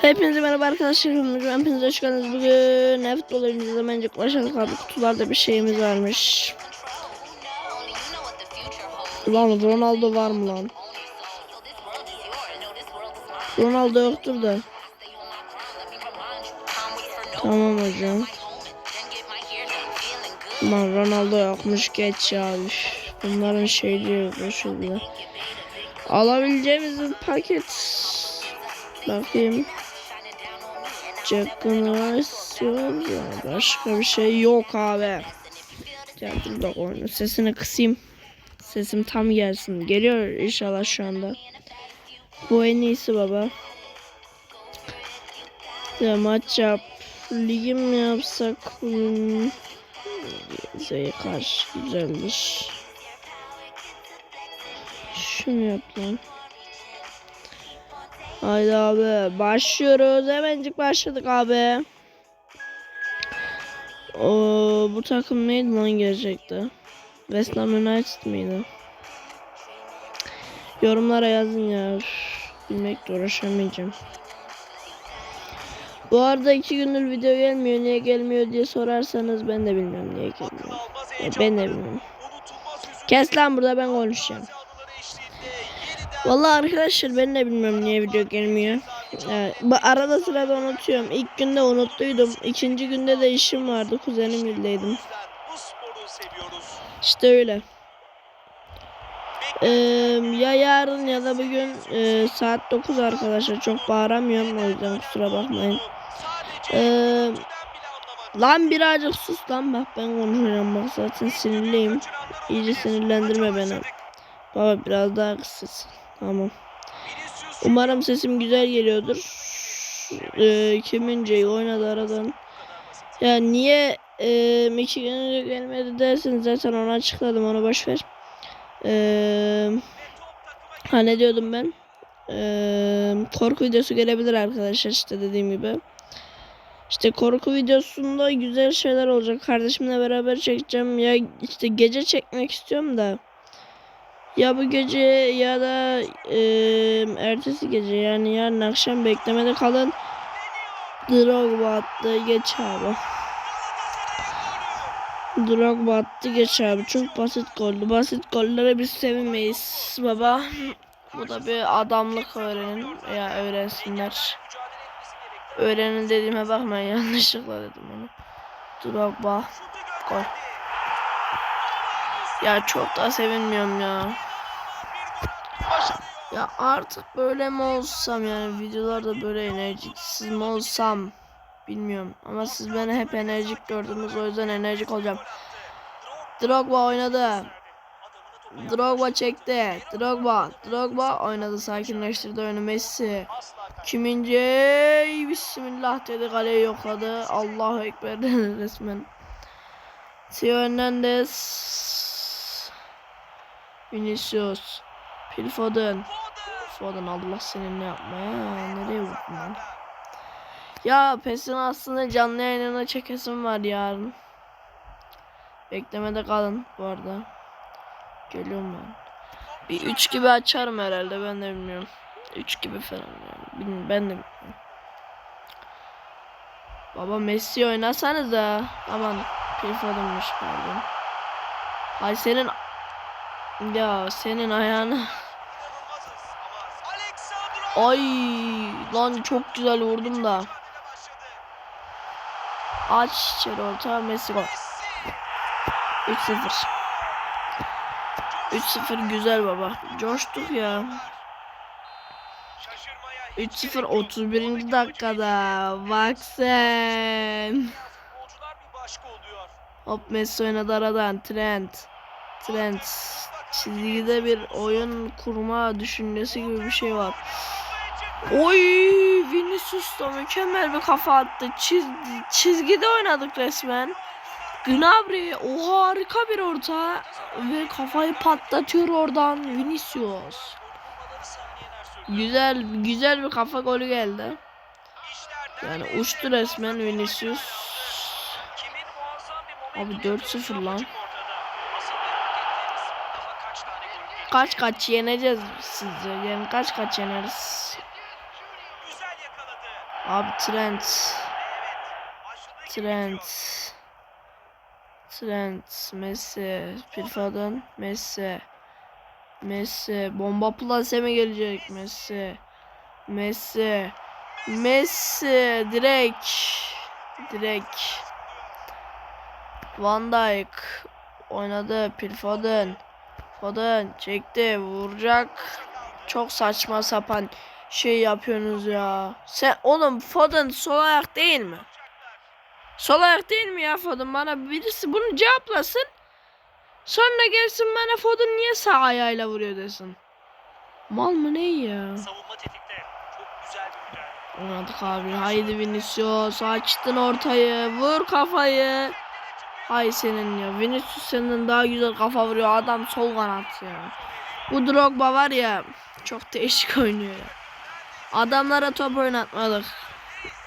Hepinize merhaba arkadaşlar. Hepiniz hoş geldiniz. Bugün ne futbol oyuncuda bence başladık abi. Kutularda bir şeyimiz varmış. Lan Ronaldo var mı lan? Ronaldo yoktur da. Tamam hocam. Lan Ronaldo yokmuş geç ya. Üf. Bunların şeyleri. Şurada. Alabileceğimiz paket. Bakayım. Jenerasyon ya başka bir şey yok abi. Geldim de oyunu sesini kısayım. Sesim tam gelsin. Geliyor inşallah şu anda. Bu en iyisi baba. Ya maç yap. Ligi mi yapsak? Zey karşı güzelmiş. Şunu yap lan. Haydi abi başlıyoruz. Hemencik başladık abi. O bu takım neydi lan gelecekti? West Ham United miydi? Yorumlara yazın ya. Bilmekle uğraşamayacağım. Bu arada iki gündür video gelmiyor. Niye gelmiyor diye sorarsanız ben de bilmiyorum niye gelmiyor. Ben de bilmiyorum. Kes lan burada ben konuşacağım. Vallahi arkadaşlar ben de bilmiyorum niye video gelmiyor. Bu arada sırada unutuyorum. İlk günde unuttuydum. İkinci günde de işim vardı. Kuzenim ildeydim. İşte öyle. Ee, ya yarın ya da bugün e, saat 9 arkadaşlar. Çok bağıramıyorum o yüzden kusura bakmayın. Ee, lan birazcık sus lan bak ben konuşacağım bak zaten sinirliyim. İyice sinirlendirme beni. Baba biraz daha kısız. Tamam. Umarım sesim güzel geliyordur. Ee, kimince oynadı aradan. Ya niye e, önce gelmedi dersin zaten onu açıkladım onu boş ver. Ee, ha ne diyordum ben? Ee, korku videosu gelebilir arkadaşlar işte dediğim gibi. İşte korku videosunda güzel şeyler olacak. Kardeşimle beraber çekeceğim. Ya işte gece çekmek istiyorum da. Ya bu gece ya da e, ertesi gece yani yarın akşam beklemede kalın. Drogba attı geç abi. Drogba attı geç abi. Çok basit goldü. Basit gollere biz sevinmeyiz baba. Bu da bir adamlık öğrenin ya öğrensinler. Öğrenin dediğime bakmayın yanlışlıkla dedim onu. Drogba gol. Ya çok da sevinmiyorum ya. Ya artık böyle mi olsam yani videolarda böyle enerjiksiz mi olsam bilmiyorum ama siz beni hep enerjik gördünüz o yüzden enerjik olacağım. Drogba oynadı. Drogba çekti. Drogba. Drogba oynadı sakinleştirdi oyunu Messi. Kimince Bismillah dedi kaleye yokladı. Allahu Ekber resmen. Theo Hernandez. Vinicius. Phil Foden. Foden Allah senin ne yapmaya nereye vurdun lan? Ya PES'in aslında canlı yayınına çekesim var yarın. Beklemede kalın bu arada. Geliyorum ben. Bir 3 gibi açarım herhalde ben de bilmiyorum. 3 gibi falan yani. Bilmiyorum, ben de bilmiyorum. Baba Messi oynasanız da aman Phil Foden'mış pardon. Hay senin ya senin ayağını Ay lan çok güzel vurdum da. Aç içeri orta Messi gol. 3-0. 3-0 güzel baba. Coştuk ya. 3-0 31. dakikada. Bak sen. Hop Messi oynadı aradan. Trent. Trent. Çizgide bir oyun kurma düşüncesi gibi bir şey var. Oy Vinicius da mükemmel bir kafa attı. Çiz, çizgide oynadık resmen. Gnabry o harika bir orta ve kafayı patlatıyor oradan Vinicius. Güzel güzel bir kafa golü geldi. Yani uçtu resmen Vinicius. Abi 4-0 lan. Kaç kaç yeneceğiz sizce? Yani kaç kaç yeneriz? Abi Trent. Trent. Trent. Messi. Phil Foden. Messi. Messi. Bomba plase mi gelecek? Messi. Messi. Messi. Direkt. Direkt. Van Dijk. Oynadı. Phil Foden. Çekti. Vuracak. Çok saçma sapan şey yapıyorsunuz ya. Sen oğlum Foden sol ayak değil mi? Sol ayak değil mi ya Foden? Bana birisi bunu cevaplasın. Sonra gelsin bana Foden niye sağ ayağıyla vuruyor desin. Mal mı ne ya? Savunma tetikte. Çok güzel bir. Oynadık abi. Haydi Vinicius. Açtın ortayı. Vur kafayı. Hay senin ya. Vinicius senden daha güzel kafa vuruyor. Adam sol kanat ya. Bu Drogba var ya. Çok değişik oynuyor ya. Adamlara top oynatmadık.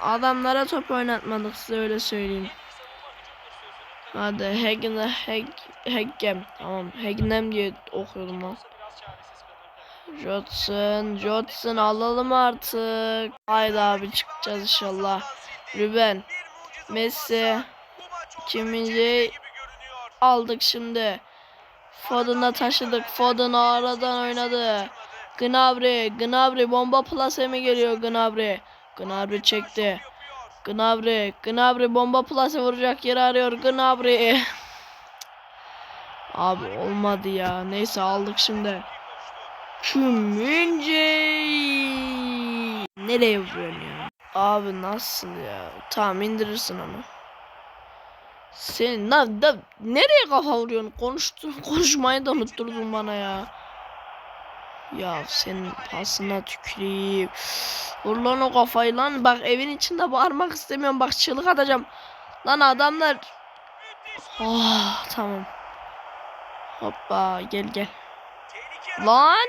Adamlara top oynatmadık size öyle söyleyeyim. Hadi Hegne Heg Heggem. Tamam Hegnem diye okuyordum lan. Jotson, Jotson alalım artık. Haydi abi çıkacağız inşallah. Ruben, Messi, Kimince aldık şimdi. Foden'a taşıdık. Foden aradan oynadı. Gnabry, Gnabry bomba plase mi geliyor Gnabry? Gnabry çekti. Gnabry, Gnabry bomba plase vuracak yeri arıyor Gnabry. Abi olmadı ya. Neyse aldık şimdi. Kümünce. Nereye vuruyorsun ya? Abi nasıl ya? Tamam indirirsin onu. Sen lan da nereye kafa vuruyorsun? Konuştun, konuşmayı da unutturdun bana ya. Ya senin pasına tüküreyim. Vur lan o kafayı lan. Bak evin içinde bağırmak istemiyorum. Bak çığlık atacağım. Lan adamlar. Oh tamam. Hoppa gel gel. Lan.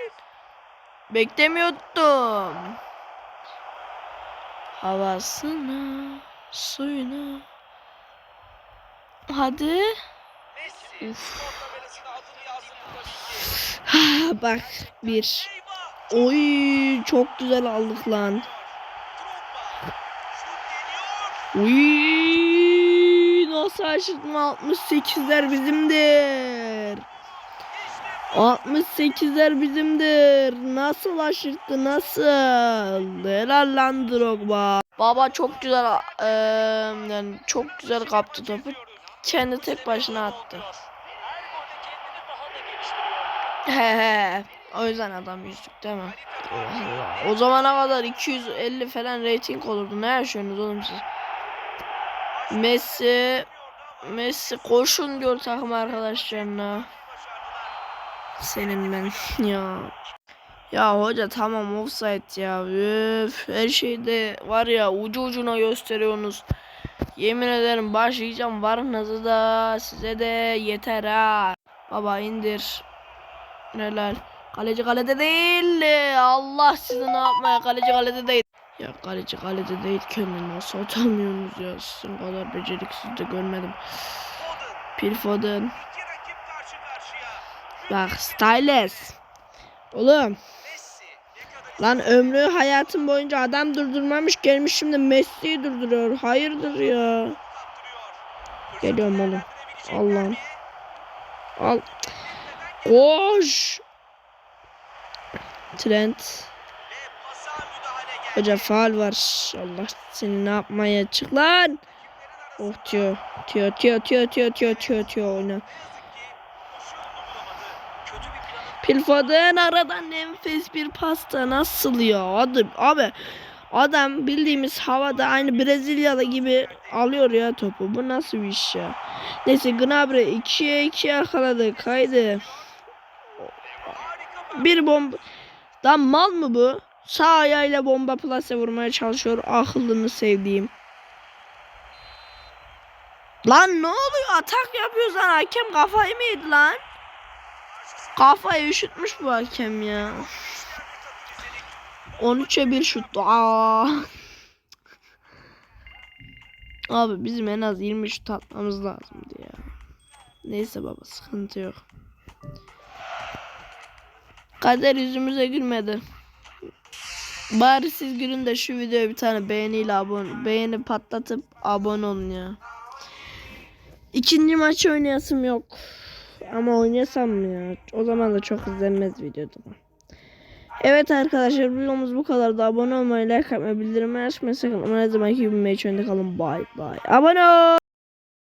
Beklemiyordum. Havasına, suyuna. Hadi. Bak bir. Oy çok güzel aldık lan. Uy nasıl aşırtma 68'ler bizimdir. 68'ler bizimdir. Nasıl aşırttı nasıl? Helal lan Drogba. Baba çok güzel eee, yani çok güzel kaptı topu. Kendi tek başına attı. He he. O yüzden adam yüzlük değil mi? O zamana kadar 250 falan rating olurdu. Ne yaşıyorsunuz oğlum siz? Messi Messi koşun diyor takım arkadaşlarına. Senin ben ya. Ya hoca tamam offside ya. Üf, her şeyde var ya ucu ucuna gösteriyorsunuz. Yemin ederim başlayacağım varınızı da size de yeter ha. Baba indir. Neler? Kaleci kalede değil. Allah sizi ne yapmaya kaleci kalede değil. Ya kaleci kalede değil kendini nasıl atamıyorsunuz ya sizin kadar beceriksiz de görmedim. Phil Foden. Bak Styles. Oğlum lan ömrü hayatım boyunca adam durdurmamış gelmiş şimdi Messi'yi durduruyor. Hayırdır ya. Geliyorum oğlum. Allah'ım. Al. Koş. Trent. Hoca faal var. Allah seni ne yapmaya çık lan. Oh diyor. Diyor diyor diyor diyor diyor diyor diyor oyna. Phil Foden aradan nefis bir pasta. Nasıl ya? Abi, abi adam bildiğimiz havada aynı Brezilya'da gibi alıyor ya topu. Bu nasıl bir iş ya? Neyse Gnabry 2'ye 2 yakaladık haydi bir bomba. Lan mal mı bu? Sağ ayağıyla bomba plase vurmaya çalışıyor akıllını sevdiğim. Lan ne oluyor? Atak yapıyoruz lan hakem kafayı mı yedi lan Kafayı üşütmüş bu hakem ya. 13'e 1 şuttu. Aa. Abi bizim en az 20 şut atmamız lazımdı ya. Neyse baba sıkıntı yok. Kader yüzümüze gülmedi. Bari siz gülün de şu videoya bir tane beğeniyle abone beğeni patlatıp abone olun ya. İkinci maç oynayasım yok. Ama oynasam ya? O zaman da çok izlenmez videoda. Evet arkadaşlar videomuz bu kadar da abone olmayı, like atmayı, bildirimleri açmayı sakın. Ama ne zamanki gibi meç önde kalın. Bye bye. Abone ol.